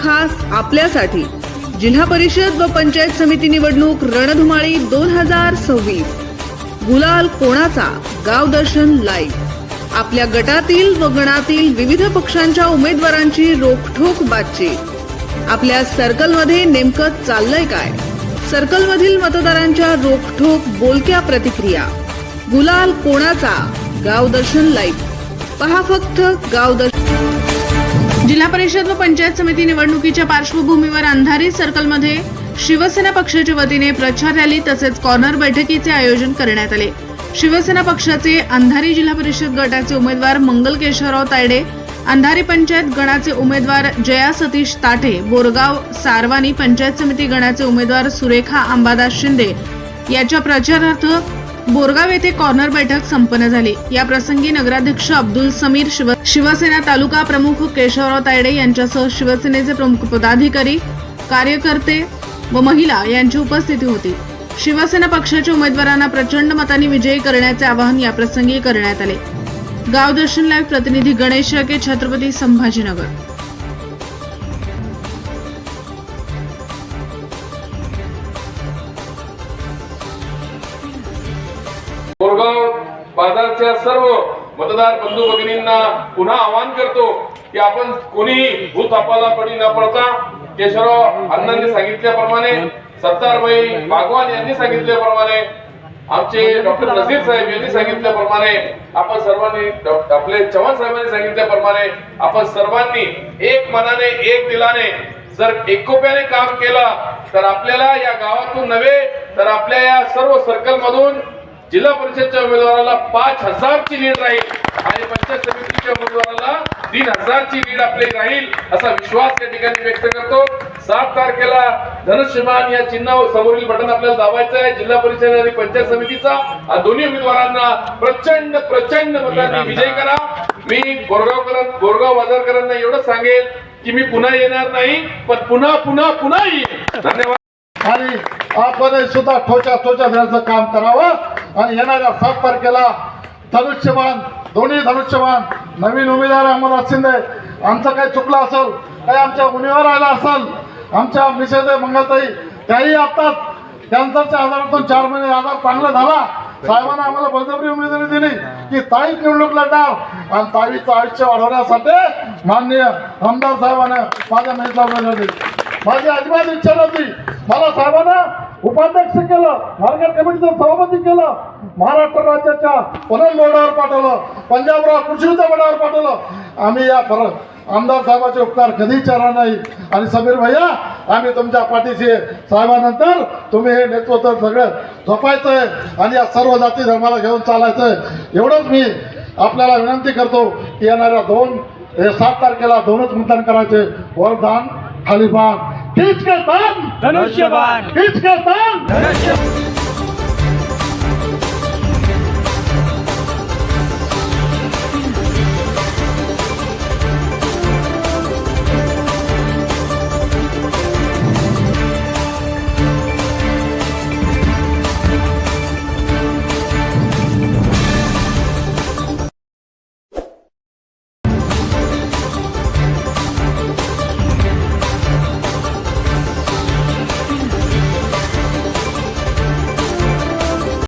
खास आपल्यासाठी जिल्हा परिषद व पंचायत समिती निवडणूक रणधुमाळी दोन हजार सव्वीस. गुलाल कोणाचा? गाव दर्शन लाईव्ह आपल्या गटातील व गणातील विविध पक्षांच्या उमेदवारांची रोखठोक बातचीत. आपल्या सर्कलमध्ये नेमकं चाललंय काय? सर्कलमधील मतदारांच्या रोखठोक बोलक्या प्रतिक्रिया. गुलाल कोणाचा? गाव दर्शन लाईव्ह पहा फक्त गाव दर्शन जिल्हा परिषद व पंचायत समिती निवडणुकीच्या पार्श्वभूमीवर अंधारी सर्कलमध्ये शिवसेना पक्षाच्या वतीने प्रचार रॅली तसेच कॉर्नर बैठकीचे आयोजन करण्यात आले. शिवसेना पक्षाचे अंधारी जिल्हा परिषद गटाचे उमेदवार मंगल केशवराव तायडे अंधारी पंचायत गणाचे उमेदवार जया सतीश ताठे बोरगाव सारवानी पंचायत समिती गणाचे उमेदवार सुरेखा अंबादास शिंदे याच्या प्रचारार्थ बोरगाव येथे कॉर्नर बैठक संपन्न झाली. या प्रसंगी नगराध्यक्ष अब्दुल समीर शिव शिवसेना तालुका प्रमुख केशवराव तायडे यांच्यासह शिवसेनेचे प्रमुख पदाधिकारी कार्यकर्ते व महिला यांची उपस्थिती होती. शिवसेना पक्षाच्या उमेदवारांना प्रचंड मतांनी विजयी करण्याचे आवाहन या प्रसंगी करण्यात आले. गाव दर्शन लाईव्ह प्रतिनिधी गणेश छत्रपती संभाजीनगर. बाजारच्या सर्व मतदार बंधू भगिनींना पुन्हा आवाहन करतो की आपण कोणीही भूतापाला पडी न पडता केशवराव अण्णांनी सांगितल्याप्रमाणे सत्तारबाई भागवान यांनी सांगितल्याप्रमाणे आमचे डॉक्टर नसीर साहेब यांनी सांगितल्याप्रमाणे आपण सर्वांनी आपले चव्हाण साहेबांनी सांगितल्याप्रमाणे आपण सर्वांनी एक मनाने एक दिलाने जर एकोप्याने काम केलं तर आपल्याला या गावातून नव्हे तर आपल्या या सर्व सर्कल मधून जिल्हा परिषदच्या उमेदवाराला पाच हजारची लीड राहील आणि पंचायत समितीच्या उमेदवाराला तीन हजारची लीड आपली राहील असा विश्वास या ठिकाणी व्यक्त करतो. सात तारखेला धनुष्यमान या चिन्ह समोरील बटन आपल्याला दाबायचं आहे. जिल्हा परिषद आणि पंचायत समितीचा आणि दोन्ही उमेदवारांना प्रचंड प्रचंड मतांनी विजय करा. मी बोरगावकर बोरगाव बाजारकरांना एवढं सांगेल की मी पुन्हा येणार नाही पण पुन्हा पुन्हा पुन्हा येईल. धन्यवाद. आणि आपण सुद्धा ठोच्या ठोच्या काम करावं. आणि येणाऱ्या सात तारखेला धनुष्यबाण दोन्ही धनुष्यबाण नवीन उमेदवार अमरनाथ शिंदे. आमचं काही चुकलं असेल काही आमच्या उमेदवार आला असेल आमच्या मिसेदे मंगलताई त्याही आत्ताच कॅन्सरच्या आजारातून चार महिने आजार चांगला झाला. साहेबांना आम्हाला बळजबरी उमेदवारी दिली की ताई निवडणूक लढणार. आणि ताईचं आयुष्य वाढवण्यासाठी माननीय आमदार साहेबांना माझ्या मेहता उमेदवारी दिली माझी अजिबात इच्छा नव्हती. मला साहेबांना उपाध्यक्ष केलं मार्केट कमिटीचं सभापती केलं महाराष्ट्र राज्याच्या पनल बोर्डावर पाठवलं पंजाबराव कृषी विद्यापीठावर पाठवलं. आम्ही या परत आमदार साहेबाचे उपकार कधी विचारणार नाही. आणि समीर भैया आम्ही तुमच्या पाठीशी साहेबानंतर तुम्ही हे नेतृत्व सगळं झोपायचं आहे आणि या सर्व जाती धर्माला घेऊन चालायचं आहे. एवढंच मी आपल्याला विनंती करतो की येणाऱ्या दोन हे सात तारखेला दोनच मतदान करायचे. वरदान खालीबाग किसके दान धनुष्यबाण. किसके दान धनुष्य